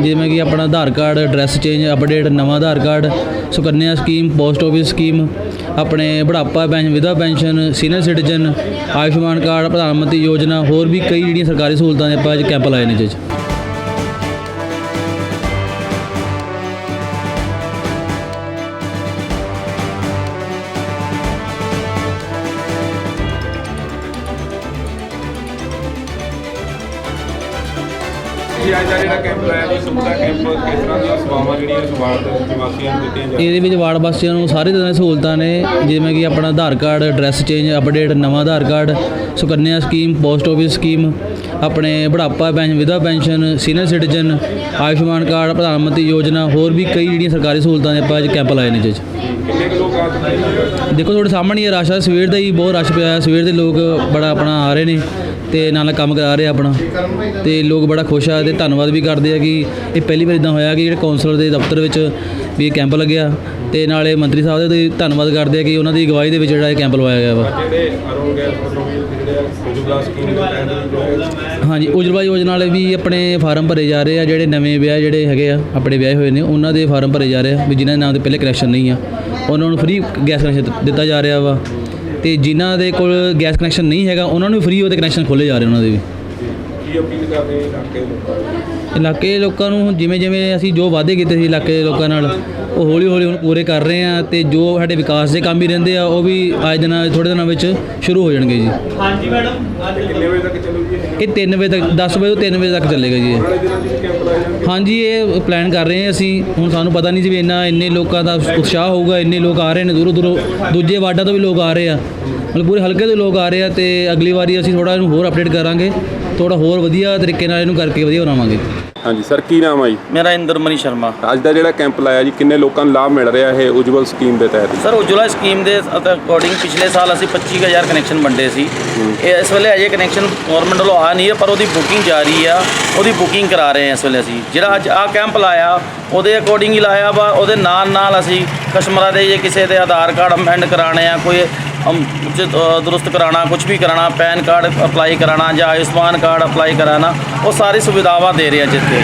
ਜਿਵੇਂ ਕਿ ਆਪਣਾ Aadhaar card address change update ਨਵਾਂ Aadhaar card, Sukanya scheme post office scheme ਆਪਣੇ ਬੁਢਾਪਾ ਪੈਨਸ਼ਨ ਵਿਧਵਾ pension senior citizen Ayushman card, Pradhan Mantri Yojana, ਹੋਰ ਵੀ ਕਈ ਜਿਹੜੀਆਂ ਸਰਕਾਰੀ ਸਹੂਲਤਾਂ ਦੇ ਆਪਾਂ ਅੱਜ ਕੈਂਪ ਲਾਏ ਨੇ ਜੀ ਜੀ ਅੱਜ ਦਾ ਜਿਹੜਾ ਕੈਂਪ ਲਾਇਆ ਜੀ ਸੁਵਿਧਾ ਕੈਂਪ ਕਿਸ ਤਰ੍ਹਾਂ ਦੀਆਂ ਸੇਵਾਵਾਂ ਜਿਹੜੀਆਂ ਸਵਾਲ ਦੇ ਨਿਵਾਸੀਆਂ ਨੂੰ ਦਿੱਤੀਆਂ ਜਾ ਇਹਦੇ ਵਿੱਚ ਵਾਰਡ ਵਾਸੀਆਂ ਨੂੰ ਸਾਰੇ ਤਰ੍ਹਾਂ ਦੀਆਂ ਸਹੂਲਤਾਂ ਨੇ ਜਿਵੇਂ ਕਿ ਆਪਣਾ Aadhaar card address change update ਨਵਾਂ Aadhaar card Sukanya scheme post office scheme ਆਪਣੇ ਬੁਢਾਪਾ ਪੈਨਸ਼ਨ ਵਿਧਵਾ pension senior citizen Ayushman card Pradhan Mantri Yojana ਹੋਰ ਵੀ ਕਈ ਜਿਹੜੀਆਂ ਸਰਕਾਰੀ ਸਹੂਲਤਾਂ ਦੇ ਆਪਾਂ ਅੱਜ ਕੈਂਪ ਲਾਏ ਨੇ ਜੀ। ਕਿੰਨੇ ਕੁ ਨੇ ਦੇਖੋ, ਤੁਹਾਡੇ ਸਾਹਮਣੇ ਹੀ ਰਸ਼ ਆ। ਸਵੇਰ ਦਾ ਹੀ ਬਹੁਤ ਰਸ਼ ਪਿਆ ਹੈ ਸਵੇਰ ਦੇ ਲੋਕ ਬੜਾ ਆਪਣਾ ਆ ਰਹੇ ਨੇ ਤੇ ਨਾਲ ਕੰਮ ਕਰਾ ਰਹੇ ਆਪਣਾ। ਤੇ ਲੋਕ ਬੜਾ ਖੁਸ਼ ਆ ਤੇ ਧੰਨਵਾਦ ਵੀ ਕਰਦੇ ਆ ਕਿ ਇਹ ਪਹਿਲੀ ਵਾਰ ਇਦਾਂ ਹੋਇਆ ਕਿ ਜਿਹੜੇ ਕੌਂਸਲਰ ਦੇ ਦਫ਼ਤਰ ਵਿੱਚ ਵੀ ਇਹ ਕੈਂਪ ਲੱਗਿਆ ਤੇ ਨਾਲੇ ਮੰਤਰੀ ਸਾਹਿਬ ਦੇ ਵੀ ਧੰਨਵਾਦ ਕਰਦੇ ਆ ਕਿ ਉਹਨਾਂ ਦੀ ਅਗਵਾਈ ਦੇ ਵਿੱਚ ਜਿਹੜਾ ਇਹ ਕੈਂਪ ਲਵਾਇਆ ਗਿਆ ਵਾ। ਜਿਹੜੇ ਅਰੋਗ ਗੈਸ ਹਾਂਜੀ ਉਜਵਲਾ ਯੋਜਨਾ ਵਾਲੇ ਵੀ ਆਪਣੇ ਫਾਰਮ ਭਰੇ ਜਾ ਰਹੇ ਆ ਜਿਹੜੇ ਨਵੇਂ ਵਿਆਹ ਜਿਹੜੇ ਹੈਗੇ ਆ ਆਪਣੇ ਵਿਆਹੇ ਹੋਏ ਨੇ ਉਹਨਾਂ ਦੇ ਫਾਰਮ ਭਰੇ ਜਾ ਰਹੇ ਆ ਵੀ ਜਿਨ੍ਹਾਂ ਦੇ ਨਾਮ ਤੇ ਪਹਿਲੇ ਕਨੈਕਸ਼ਨ ਨਹੀਂ ਆ। ਉਹਨਾਂ ਨੂੰ ਫ੍ਰੀ ਗੈਸ ਕਨੈਕਸ਼ਨ ਦਿੱਤਾ ਜਾ ਰਿਹਾ ਵਾ। ਤੇ ਜਿਨ੍ਹਾਂ ਦੇ ਕੋਲ ਗੈਸ ਕਨੈਕਸ਼ਨ ਨਹੀਂ ਹੈਗਾ ਉਹਨਾਂ ਨੂੰ ਫ੍ਰੀ ਉਹਦੇ ਕਨੈਕਸ਼ਨ ਖੋਲੇ ਜਾ ਰਹੇ ਉਹਨਾਂ ਦੇ ਵੀ। ਕੀ ਅਪੀਲ ਕਰਦੇ ਇਲਾਕੇ ਦੇ ਲੋਕਾਂ ਨੂੰ? ਇਲਾਕੇ ਦੇ ਲੋਕਾਂ ਨੂੰ ਜਿਵੇਂ ਜਿਵੇਂ ਅਸੀਂ ਜੋ ਵਾਅਦੇ ਕੀਤੇ ਸੀ ਇਲਾਕੇ ਦੇ ਲੋਕਾਂ ਨਾਲ ਉਹ ਹੌਲੀ ਹੌਲੀ ਹੁਣ ਪੂਰੇ ਕਰ ਰਹੇ ਆ ਤੇ ਜੋ ਸਾਡੇ ਵਿਕਾਸ ਦੇ ਕੰਮ ਹੀ ਰਹਿੰਦੇ ਆ ਉਹ ਵੀ ਅੱਜ ਦਿਨਾਂ ਥੋੜੇ ਦਿਨਾਂ ਵਿੱਚ ਸ਼ੁਰੂ ਹੋ ਜਾਣਗੇ ਜੀ। ਤੇ ਕਿੰਨੇ ਵਜੇ ਤੱਕ ਚੱਲੂਗੀ ਇਹ? ਇਹ 3 ਵਜੇ ਤੱਕ 10 ਵਜੇ ਤੋਂ 3 ਵਜੇ ਤੱਕ ਚੱਲੇਗਾ ਜੀ ਇਹ। ਵਾਲੇ ਦਿਨਾਂ 'ਚ ਵੀ ਕੈਂਪ ਲਾਏ ਜਾਣਗੇ ਹਾਂਜੀ ਇਹ ਪਲਾਨ ਕਰ ਰਹੇ ਹਾਂ ਅਸੀਂ। ਹੁਣ ਸਾਨੂੰ ਪਤਾ ਨਹੀਂ ਸੀ ਵੀ ਇੰਨਾ ਇੰਨੇ ਲੋਕਾਂ ਦਾ ਉਤਸ਼ਾਹ ਹੋਊਗਾ ਇੰਨੇ ਲੋਕ ਆ ਰਹੇ ਨੇ ਦੂਰੋਂ ਦੂਰੋਂ ਦੂਜੇ ਵਾਰਡਾਂ ਤੋਂ ਵੀ ਲੋਕ ਆ ਰਹੇ ਆ। ਮਤਲਬ ਪੂਰੇ ਹਲਕੇ ਤੋਂ ਲੋਕ ਆ ਰਹੇ ਆ ਤੇ ਅਗਲੀ ਵਾਰੀ ਅਸੀਂ ਥੋੜਾ ਇਹਨੂੰ ਹੋਰ ਅਪਡੇਟ ਕਰਾਂਗੇ। ਥੋੜਾ ਹੋਰ ਵਧੀਆ ਤਰੀਕੇ ਨਾਲ ਇਹਨੂੰ ਕਰਕੇ ਵਧੀਆ ਬਣਾਵਾਂਗੇ। ਹਾਂਜੀ ਸਰ ਕੀ ਨਾਮ ਆ ਜੀ? ਮੇਰਾ ਇੰਦਰਮਨੀ ਸ਼ਰਮਾ। ਅੱਜ ਦਾ ਜਿਹੜਾ ਕੈਂਪ ਲਾਇਆ ਜੀ ਕਿੰਨੇ ਲੋਕਾਂ ਨੂੰ ਲਾਭ ਮਿਲ ਰਿਹਾ ਇਹ ਉਜਵਲ ਸਕੀਮ ਦੇ ਤਹਿਤ? ਸਰ ਉਜਲਾ ਸਕੀਮ ਦੇ ਅਕੋਰਡਿੰਗ ਪਿਛਲੇ ਸਾਲ ਅਸੀਂ 25000 ਕਨੈਕਸ਼ਨ ਵੰਡੇ ਸੀ। ਇਹ ਇਸ ਵੇਲੇ ਅਜੇ ਕਨੈਕਸ਼ਨ ਗਵਰਨਮੈਂਟ ਵੱਲੋਂ ਆ ਨਹੀਂ ਹੈ ਪਰ ਉਹਦੀ ਬੁਕਿੰਗ ਜਾਰੀ ਆ। ਉਹਦੀ ਬੁਕਿੰਗ ਕਰਾ ਰਹੇ ਹਾਂ ਇਸ ਵੇਲੇ ਅਸੀਂ। ਜਿਹੜਾ ਅੱਜ ਆ ਕੈਂਪ ਲਾਇਆ ਉਹਦੇ ਅਕੋਰਡਿੰਗ ਹੀ ਲਾਇਆ ਵਾ ਉਹਦੇ ਨਾਲ ਨਾਲ ਅਸੀਂ ਕਸਟਮਰਾਂ ਦੇ ਜੇ ਕਿਸੇ ਦੇ ਆਧਾਰ ਕਾਰਡ ਅਮੈਂਡ ਕਰਾਣੇ ਆ ਕੋਈ ਅਮ, ਕੁਝ, ਅ, ਦਰੁਸਤ ਕਰਾਣਾ ਕੁਝ ਵੀ ਕਰਾਣਾ ਪੈਨ ਕਾਰਡ ਅਪਲਾਈ ਕਰਾਣਾ ਜਾਂ ਆਯੁਸ਼ਮਾਨ ਕਾਰਡ ਅਪਲਾਈ ਕਰਾਣਾ ਉਹ ਸਾਰੀ ਸੁਵਿਧਾਵਾਂ ਦੇ ਰਹੇ ਆ ਜਿੱਥੇ